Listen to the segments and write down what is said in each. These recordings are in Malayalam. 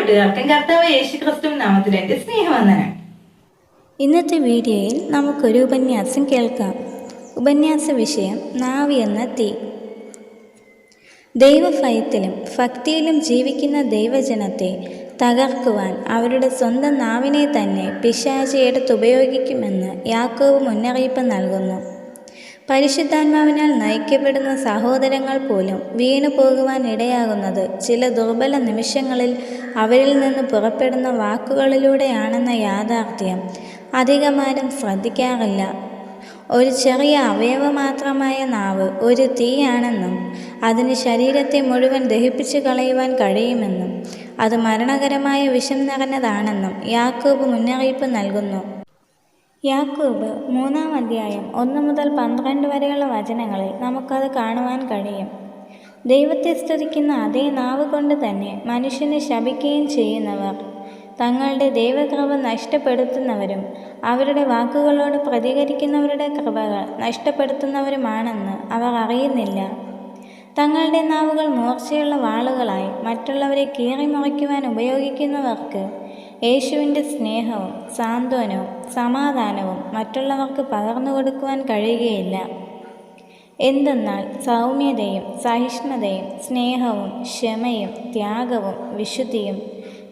കൂട്ടുകാർക്കും കർത്താവ് യേശു ക്രിസ്തു നാമത്തിൽ എന്റെ സ്നേഹവന്ദനം. ഇന്നത്തെ വീഡിയോയിൽ നമുക്കൊരു ഉപന്യാസം കേൾക്കാം. ഉപന്യാസ വിഷയം നാവി എന്ന തീ. ദൈവഭയത്തിലും ഭക്തിയിലും ജീവിക്കുന്ന ദൈവജനത്തെ തകർക്കുവാൻ അവരുടെ സ്വന്തം നാവിനെ തന്നെ പിശാചി എടുത്തുപയോഗിക്കുമെന്ന് യാക്കോവ് മുന്നറിയിപ്പ് നൽകുന്നു. പരിശുദ്ധാത്മാവിനാൽ നയിക്കപ്പെടുന്ന സഹോദരങ്ങൾ പോലും വീണു പോകുവാൻ ഇടയാകുന്നത് ചില ദുർബല നിമിഷങ്ങളിൽ അവരിൽ നിന്ന് പുറപ്പെടുന്ന വാക്കുകളിലൂടെയാണെന്ന യാഥാർത്ഥ്യം അധികമാരും ശ്രദ്ധിക്കാറില്ല. ഒരു ചെറിയ അവയവ മാത്രമായ നാവ് ഒരു തീയാണെന്നും അതിന് ശരീരത്തെ മുഴുവൻ ദഹിപ്പിച്ചു കളയുവാൻ കഴിയുമെന്നും അത് മരണകരമായ വിഷം നിറഞ്ഞതാണെന്നും യാക്കോബ് മുന്നറിയിപ്പ് നൽകുന്നു. യാക്കോബ് മൂന്നാം അധ്യായം ഒന്ന് മുതൽ പന്ത്രണ്ട് വരെയുള്ള വചനങ്ങളിൽ നമുക്കത് കാണുവാൻ കഴിയും. ദൈവത്തെ സ്തുതിക്കുന്ന അതേ നാവ് കൊണ്ട് തന്നെ മനുഷ്യനെ ശപിക്കുകയും ചെയ്യുന്നവർ തങ്ങളുടെ ദൈവകൃപ നഷ്ടപ്പെടുത്തുന്നവരും അവരുടെ വാക്കുകളോട് പ്രതികരിക്കുന്നവരുടെ കൃപകൾ നഷ്ടപ്പെടുത്തുന്നവരുമാണെന്ന് അവർ അറിയുന്നില്ല. തങ്ങളുടെ നാവുകൾ മൂർച്ചയുള്ള വാളുകളായി മറ്റുള്ളവരെ കീറിമുറിക്കുവാൻ ഉപയോഗിക്കുന്നവർക്ക് യേശുവിന്റെ സ്നേഹവും സാന്ത്വനവും സമാധാനവും മറ്റുള്ളവർക്ക് പകർന്നു കൊടുക്കുവാൻ കഴിയുകയില്ല. എന്തെന്നാൽ സൗമ്യതയും സഹിഷ്ണുതയും സ്നേഹവും ക്ഷമയും ത്യാഗവും വിശുദ്ധിയും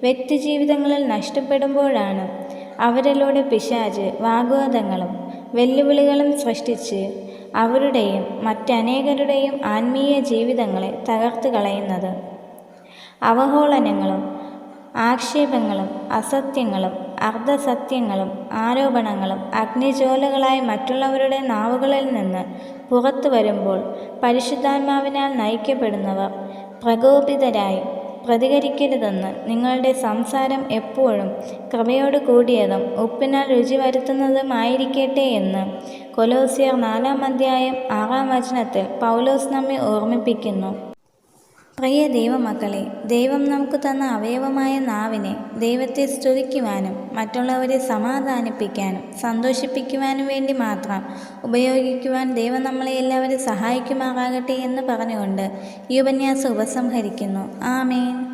വ്യക്തിജീവിതങ്ങളിൽ നഷ്ടപ്പെടുമ്പോഴാണ് അവരിലൂടെ പിശാച് വാഗ്വാദങ്ങളും വെല്ലുവിളികളും സൃഷ്ടിച്ച് അവരുടെയും മറ്റനേകരുടെയും ആത്മീയ ജീവിതങ്ങളെ തകർത്ത് കളയുന്നത് അവഹേളനങ്ങളും ആക്ഷേപങ്ങളും അസത്യങ്ങളും അർദ്ധസത്യങ്ങളും ആരോപണങ്ങളും അഗ്നിജ്വാലകളായി മറ്റുള്ളവരുടെ നാവുകളിൽ നിന്ന് പുറത്തു വരുമ്പോൾ പരിശുദ്ധാത്മാവിനാൽ നയിക്കപ്പെടുന്നവർ പ്രകോപിതരായി പ്രതികരിക്കരുതെന്ന് നിങ്ങളുടെ സംസാരം എപ്പോഴും കൃപയോട് കൂടിയതും ഉപ്പിനാൽ രുചി വരുത്തുന്നതുമായിരിക്കട്ടെ എന്ന് കൊലോസിയർ നാലാം അധ്യായം ആറാം വചനത്തിൽ പൗലോസ് നമ്മെ ഓർമ്മിപ്പിക്കുന്നു. പ്രിയ ദൈവമക്കളെ ദൈവം നമുക്ക് തന്ന അവയവമായ നാവിനെ ദൈവത്തെ സ്തുതിക്കുവാനും മറ്റുള്ളവരെ സമാധാനിപ്പിക്കാനും സന്തോഷിപ്പിക്കുവാനും വേണ്ടി മാത്രം ഉപയോഗിക്കുവാൻ ദൈവം നമ്മളെ എല്ലാവരും സഹായിക്കുമാറാകട്ടെ എന്ന് പറഞ്ഞുകൊണ്ട് ഈ ഉപന്യാസം ഉപസംഹരിക്കുന്നു. ആമേൻ.